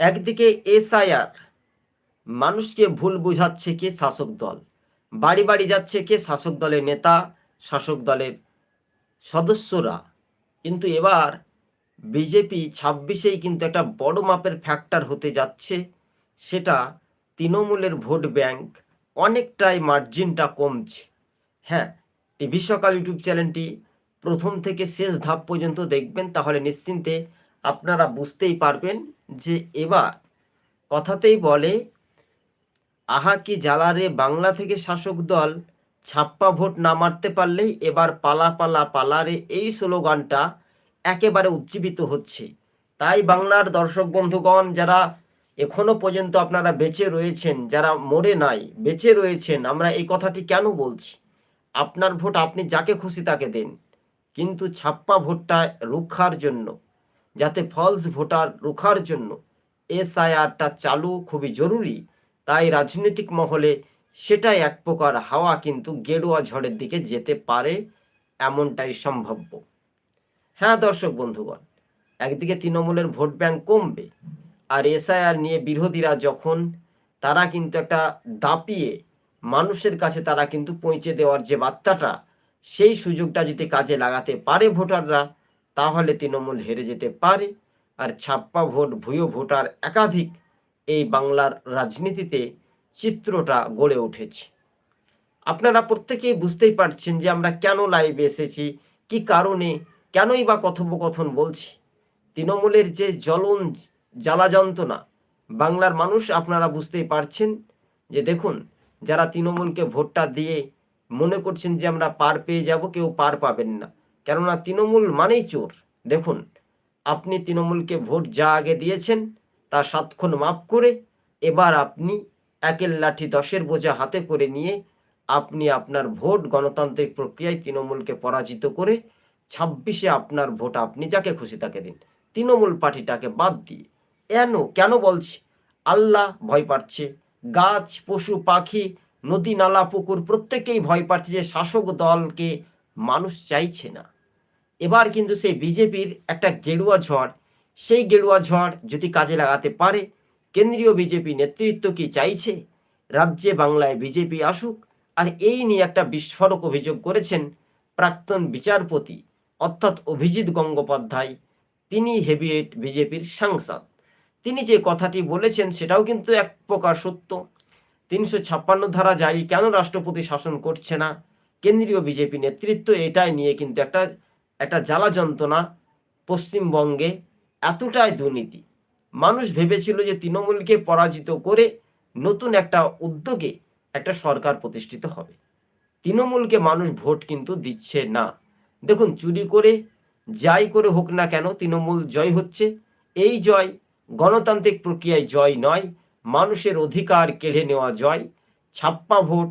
একদিকে এসআইআর, মানুষকে ভুল বোঝাচ্ছে কে শাসক দল, বাড়ি বাড়ি যাচ্ছে কে শাসক দলের নেতা, শাসক দলের সদস্যরা। কিন্তু এবার বিজেপি ছাব্বিশেই কিন্তু একটা বড় মাপের ফ্যাক্টর হতে যাচ্ছে, সেটা তৃণমূলের ভোট ব্যাংক অনেকটাই মার্জিনটা কমছে। হ্যাঁ টিভি সকাল ইউটিউব চ্যানেলটি প্রথম থেকে শেষ ধাপ পর্যন্ত দেখবেন, তাহলে নিশ্চিন্তে আপনারা বুঝতেই পারবেন যে এবার কথাতেই বলে, আহা কি জ্বালারে বাংলা থেকে শাসক দল, ছাপ্পা ভোট না মারতে পারলেই এবার পালা পালা পালারে এই স্লোগানটা একেবারে উজ্জীবিত হচ্ছে। তাই বাংলার দর্শক বন্ধুগণ, যারা এখনও পর্যন্ত আপনারা বেঁচে রয়েছেন, যারা মরে নাই, বেঁচে রয়েছেন, আমরা এই কথাটি কেন বলছি? আপনার ভোট আপনি যাকে খুশি তাকে দেন, কিন্তু ছাপ্পা ভোটটা রক্ষার জন্য। যাতে ফলস ভোটার রুখার জন্য এসআইআরটা চালু খুবই জরুরি। তাই রাজনৈতিক মহলে সেটাই এক প্রকার হাওয়া কিন্তু গেরুয়া ঝড়ের দিকে যেতে পারে এমনটাই সম্ভাব্য। হ্যাঁ দর্শক বন্ধুগণ, একদিকে তৃণমূলের ভোট ব্যাংক কমবে আর এসআইআর নিয়ে বিরোধীরা যখন তারা কিন্তু একটা দাপিয়ে মানুষের কাছে তারা কিন্তু পৌঁছে দেওয়ার যে বার্তাটা, সেই সুযোগটা যদি কাজে লাগাতে পারে ভোটাররা তাহলে তৃণমূল হেরে যেতে পারে। আর ছাপ্পা ভোট ভুয়ো ভোটার একাধিক এই বাংলার রাজনীতিতে চিত্রটা গড়ে উঠেছে। আপনারা প্রত্যেকেই বুঝতেই পারছেন যে আমরা কেন লাইভে এসেছি, কি কারণে, কেনই বা কথোপকথন বলছি। তৃণমূলের যে জ্বলন জ্বালা যন্ত্রণা, বাংলার মানুষ আপনারা বুঝতেই পারছেন যে দেখুন, যারা তৃণমূলকে ভোটটা দিয়ে মনে করছেন যে আমরা পার পেয়ে যাব, কেউ পার পাবেন না। কেননা তৃণমূল মানেই চোর। দেখুন, আপনি তৃণমূলকে ভোট যা আগে দিয়েছেন, তা সাতক্ষণ মাপ করে এবার আপনি একের লাঠি দশের বোঝা হাতে করে নিয়ে আপনি আপনার ভোট গণতান্ত্রিক প্রক্রিয়ায় তৃণমূলকে পরাজিত করে ছাব্বিশে আপনার ভোট আপনি যাকে খুশি তাকে দিন। তৃণমূল পার্টিটাকে বাদ দিয়ে। কেন কেন বলছি? আল্লাহ ভয় পাচ্ছে। গাছ, পশু, পাখি, নদী, নালা, পুকুর, প্রত্যেকেই ভয় পাচ্ছে যে শাসক দলকে মানুষ চাইছে না। এবার কিন্তু সেই বিজেপির একটা গেরুয়া ঝড়, সেই গেরুয়া ঝড় যদি কাজে লাগাতে পারে, কেন্দ্রীয় বিজেপি নেতৃত্ব কি চাইছে? রাজ্যে বাংলায় বিজেপি আসুক, আর এই নিয়ে একটা বিস্ফোরক অভিযোগ করেছেন প্রাক্তন বিচারপতি, অর্থাৎ অভিজিৎ গঙ্গোপাধ্যায়, তিনি হেভিয়েট বিজেপির সাংসদ। তিনি যে কথাটি বলেছেন সেটাও কিন্তু এক প্রকার সত্য। তিনশো ছাপ্পান্ন ধারা জারি কেন রাষ্ট্রপতি শাসন করছে না? কেন্দ্রীয় বিজেপি নেতৃত্ব এটাই নিয়ে কিন্তু একটা একটা জ্বালা যন্ত্রণা পশ্চিমবঙ্গে এতটাই দুর্নীতি। মানুষ ভেবেছিল যে তৃণমূলকে পরাজিত করে নতুন একটা উদ্যোগে একটা সরকার প্রতিষ্ঠিত হবে। তৃণমূলকে মানুষ ভোট কিন্তু দিচ্ছে না। দেখুন, চুরি করে, যাই করে হোক না কেন তৃণমূল জয় হচ্ছে। এই জয় গণতান্ত্রিক প্রক্রিয়ায় জয় নয়, মানুষের অধিকার কেড়ে নেওয়া জয়। ছাপ্পা ভোট,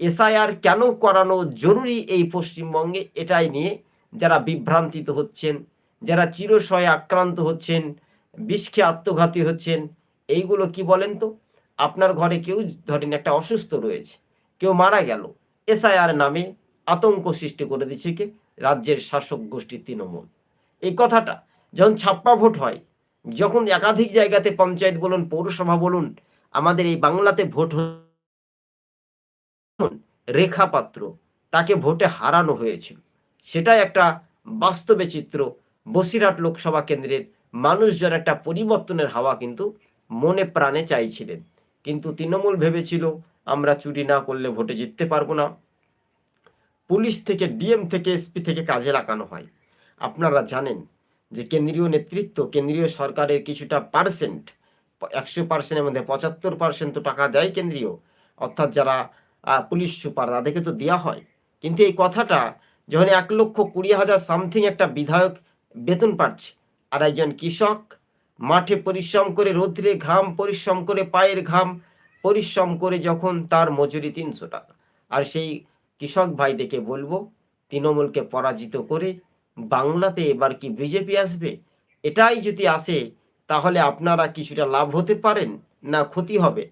এসআইআর কেন করানো জরুরি এই পশ্চিমবঙ্গে, এটাই নিয়ে যারা বিভ্রান্তিত হচ্ছেন, যারা চিরশয়ে আক্রান্ত হচ্ছেন, বিষকে আত্মঘাতী হচ্ছেন, এইগুলো কি বলেন তো? আপনার ঘরে কেউ ধরেন একটা অসুস্থ রয়েছে, কেউ মারা গেল, এসআইআর নামে আতঙ্ক সৃষ্টি করে দিচ্ছে কে? রাজ্যের শাসক গোষ্ঠী তৃণমূল। এই কথাটা যখন ছাপ্পা ভোট হয়, যখন একাধিক জায়গাতে পঞ্চায়েত বলুন, পৌরসভা বলুন, আমাদের এই বাংলাতে ভোট রেখা পাত্র তাকে ভোটে হারানো হয়েছিল। সেটাই একটা বাস্তবে চিত্র। বসিরহাট লোকসভা কেন্দ্রের মানুষজন একটা পরিবর্তনের হাওয়া কিন্তু মনে প্রাণে চাইছিলেন। কিন্তু তৃণমূল ভেবেছিল, আমরা চুরি না করলে ভোটে জিততে পারব না। পুলিশ থেকে, ডিএম থেকে, এসপি থেকে কাজে লাগানো হয়। আপনারা জানেন যে কেন্দ্রীয় নেতৃত্ব, কেন্দ্রীয় সরকারের কিছুটা পার্সেন্ট, একশো পার্সেন্টের মধ্যে পঁচাত্তর পার্সেন্ট তো টাকা দেয় কেন্দ্রীয়। অর্থাৎ যারা পুলিশ সুপার, তাদেরকে তো দেওয়া হয়। কিন্তু এই কথাটা যখন এক লক্ষ কুড়ি হাজার সামথিং একটা বিধায়ক বেতন পাচ্ছে, আর একজন কৃষক মাঠে পরিশ্রম করে, রৌদ্রে ঘাম পরিশ্রম করে, পায়ের ঘাম পরিশ্রম করে যখন তার মজুরি তিনশো টাকা। আর সেই কৃষক ভাইদেরকে বলব, তৃণমূলকে পরাজিত করে বাংলাতে এবার কি বিজেপি আসবে? এটাই যদি আসে, তাহলে আপনারা কিছুটা লাভ হতে পারেন না ক্ষতি হবে?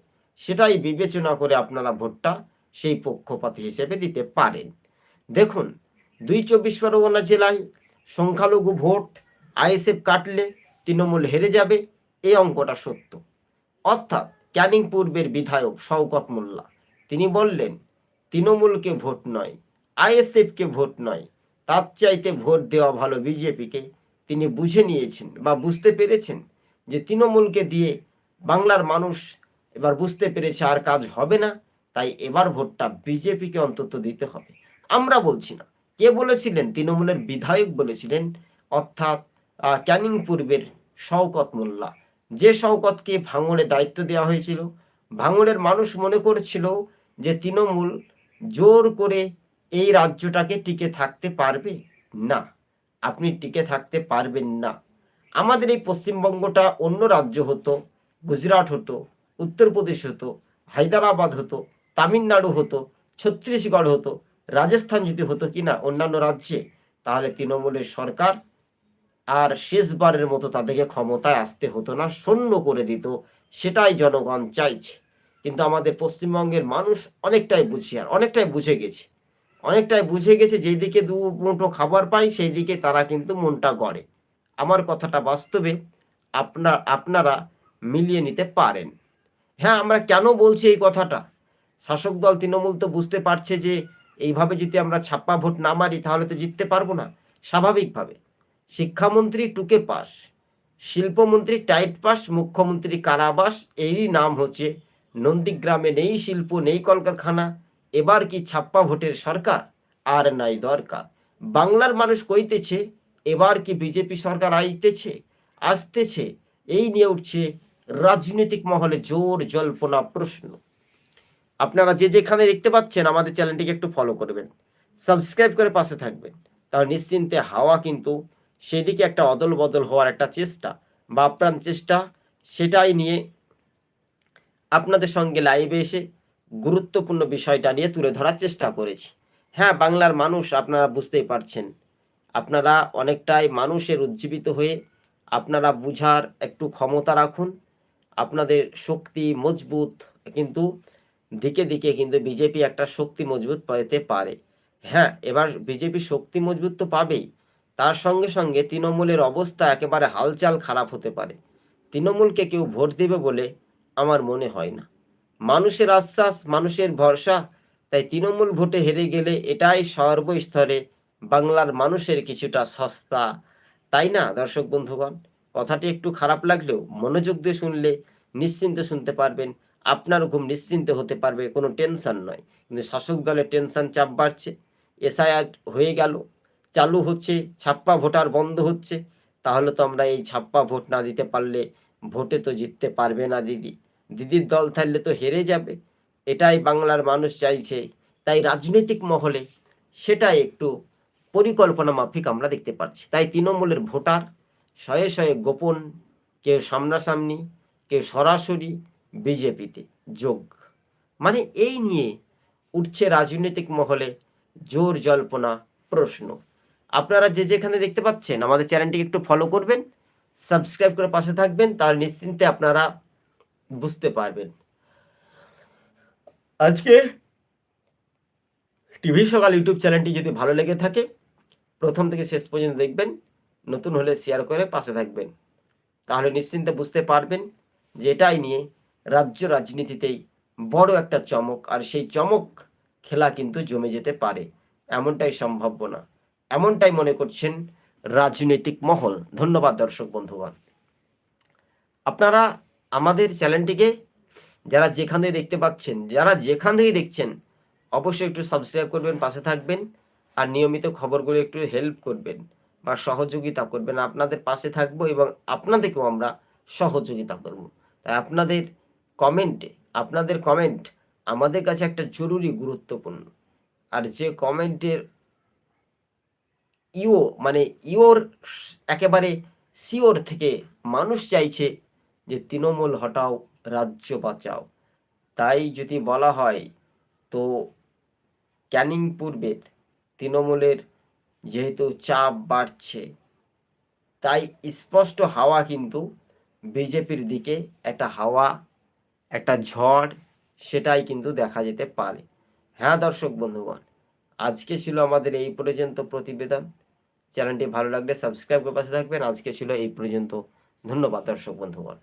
সেটাই বিবেচনা করে আপনারা ভোটটা সেই পক্ষপাতী হিসেবে দিতে পারেন। দেখুন দুই চব্বিশ পরগনা জেলায় সংখ্যালঘু ভোট আইএসএফ কাটলে তৃণমূল হেরে যাবে এই অঙ্কটা সত্য। অর্থাৎ ক্যানিং পূর্বের বিধায়ক শওকত মোল্লা, তিনি বললেন, তৃণমূলকে ভোট নয়, আইএসএফকে ভোট নয়, তার চাইতে ভোট দেওয়া ভালো বিজেপিকে। তিনি বুঝে নিয়েছেন বা বুঝতে পেরেছেন যে তৃণমূলকে দিয়ে বাংলার মানুষ এবার বুঝতে পেরেছে আর কাজ হবে না, তাই এবার ভোটটা বিজেপিকে অন্তত দিতে হবে। আমরা বলছি না। কে বলেছিলেন? তৃণমূলের বিধায়ক বলেছিলেন, অর্থাৎ ক্যানিং পূর্বের শওকত মোল্লা। যে শওকতকে ভাঙড়ে দায়িত্ব দেওয়া হয়েছিল, ভাঙড়ের মানুষ মনে করেছিল যে তৃণমূল জোর করে এই রাজ্যটাকে টিকে থাকতে পারবে? না, আপনি টিকে থাকতে পারবেন না। আমাদের এই পশ্চিমবঙ্গটা অন্য রাজ্য হতো, গুজরাট হতো, উত্তরপ্রদেশ হতো, হায়দ্রাবাদ হতো, তামিলনাড়ু হতো, ছত্তিশগড় হতো রাজস্থান যদি হতো কিনা অন্যান্য রাজ্যে, তাহলে তৃণমূলের সরকার আর শেষবারের মতো তাদেরকে ক্ষমতায় আসতে হতো না, শূন্য করে দিত, সেটাই জনগণ চাইছে। কিন্তু আমাদের পশ্চিমবঙ্গের মানুষ অনেকটাই বুঝি, আর অনেকটাই বুঝে গেছে। অনেকটাই বুঝে গেছে যেই দিকে দু মুঠো খাবার পাই সেই দিকে তারা কিন্তু মনটা গড়ে। আমার কথাটা বাস্তবে আপনার আপনারা মিলিয়ে নিতে পারেন। হ্যাঁ আমরা কেন বলছি এই কথাটা? শাসক দল তৃণমূল তো বুঝতে পারছে যে এইভাবে যদি আমরা ছাপ্পা ভোট না মারি, তাহলে তো জিততে পারব না। স্বাভাবিকভাবে। শিক্ষামন্ত্রী টুকে পাস, শিল্পমন্ত্রী টাইট পাস, মুখ্যমন্ত্রী কারাবাস, এরই নাম হচ্ছে, নন্দীগ্রামে নেই শিল্প, নেই কলকারখানা, এবার কি ছাপ্পা ভোটের সরকার? আর নাই দরকার। বাংলার মানুষ কইতেছে, এবার কি বিজেপি সরকার আইতেছে, আসতেছে, এই নিয়ে উঠছে রাজনৈতিক মহলে জোর জল্পনা প্রশ্ন। আপনারা যে যেখানে দেখতে পাচ্ছেন আমাদের চ্যানেলটিকে একটু ফলো করবেন। সাবস্ক্রাইব করে পাশে থাকবেন। তাহলে নিশ্চিন্তে হাওয়া কিন্তু সেদিকে একটা অদল বদল হওয়ার একটা চেষ্টা বা আপ্রাণ চেষ্টা, সেটাই নিয়ে আপনাদের সঙ্গে লাইভে এসে গুরুত্বপূর্ণ বিষয়টা নিয়ে তুলে ধরার চেষ্টা করেছি। হ্যাঁ বাংলার মানুষ আপনারা বুঝতেই পারছেন। আপনারা অনেকটাই মানুষের উজ্জীবিত হয়ে আপনারা বুঝার একটু ক্ষমতা রাখুন। আপনাদের শক্তি মজবুত কিন্তু দিকে দিকে কিন্তু বিজেপি একটা শক্তি মজবুত পেতে পারে। হ্যাঁ এবার বিজেপি শক্তি মজবুত তো পাবেই। তার সঙ্গে সঙ্গে তৃণমূলের অবস্থা একেবারে হালচাল খারাপ হতে পারে। তৃণমূলকে কেউ ভোট দেবে বলে আমার মনে হয় না। মানুষের আশ্বাস, মানুষের ভরসা, তাই তৃণমূল ভোটে হেরে গেলে এটাই সর্বস্তরে বাংলার মানুষের কিছুটা সস্তা। তাই না, দর্শক বন্ধুগণ? কথাটি একটু খারাপ লাগলেও মনোযোগ দিয়ে শুনলে নিশ্চিন্তে শুনতে পারবেন আপনার ঘুম নিশ্চিন্তে হতে পারবে, কোনো টেনশন নয়। কিন্তু শাসক দলের টেনশন চাপ বাড়ছে এসআইআর হয়ে গেল, চালু হচ্ছে, ছাপ্পা ভোটার বন্ধ হচ্ছে, তাহলে তো আমরা এই ছাপ্পা ভোট না দিতে পারলে ভোটে তো জিততে পারবে না দিদি। দিদির দল থাকলে তো হেরে যাবে, এটাই বাংলার মানুষ চাইছে। তাই রাজনৈতিক মহলে সেটা একটু পরিকল্পনা মাফিক আমরা দেখতে পাচ্ছি। তাই তৃণমূলের ভোটার শয়ে শয়ে গোপন, কেউ সামনাসামনি, কেউ সরাসরি বিজেপিতে যোগ। মানে এই নিয়ে উঠছে রাজনৈতিক মহলে জোর জল্পনা, প্রশ্ন। আপনারা যে যেখানে দেখতে পাচ্ছেন, আমাদের চ্যানেলটিকে একটু ফলো করবেন সাবস্ক্রাইব করে পাশে থাকবেন, তাহলে নিশ্চিন্তে আপনারা বুঝতে পারবেন। আজকে টিভি সকাল ইউটিউব চ্যানেলটি যদি ভালো লেগে থাকে, প্রথম থেকে শেষ পর্যন্ত দেখবেন, নতুন হলে শেয়ার করে পাশে থাকবেন। তাহলে নিশ্চিন্তে বুঝতে পারবেন যে এটাই নিয়ে রাজ্য রাজনীতিতেই বড় একটা চমক, আর সেই চমক খেলা কিন্তু জমে যেতে পারে। এমনটাই সম্ভাব্য না। এমনটাই মনে করছেন রাজনৈতিক মহল। ধন্যবাদ দর্শক বন্ধুগণ। আপনারা আমাদের চ্যানেলটিকে যারা যেখান থেকে দেখতে পাচ্ছেন, যারা যেখান থেকে দেখছেন, অবশ্যই একটু সাবস্ক্রাইব করবেন, পাশে থাকবেন, আর নিয়মিত খবরগুলো একটু হেল্প করবেন বা সহযোগিতা করবেন। আপনাদের পাশে থাকব এবং আপনাদেরকেও আমরা সহযোগিতা করব। তাই আপনাদের কমেন্টে আপনাদের কমেন্ট আমাদের কাছে একটা জরুরি গুরুত্বপূর্ণ। আর যে কমেন্টের ইও মানে ইওর একেবারে সিওর থেকে মানুষ চাইছে যে তৃণমূল হটাও, রাজ্য বাঁচাও। তাই যদি বলা হয়, তো ক্যানিং পূর্বের তৃণমূলের যেহেতু চাপ বাড়ছে, তাই স্পষ্ট হাওয়া কিন্তু বিজেপির দিকে একটা হাওয়া একটা ঝড়, সেটাই কিন্তু দেখা যেতে পারে। হ্যাঁ দর্শক বন্ধুগণ, আজকে ছিল আমাদের এই পর্যন্ত প্রতিবেদন। চ্যানেলটি ভালো লাগলে সাবস্ক্রাইব করে পাশে থাকবেন। আজকে ছিল এই পর্যন্ত। ধন্যবাদ, দর্শক বন্ধুগণ।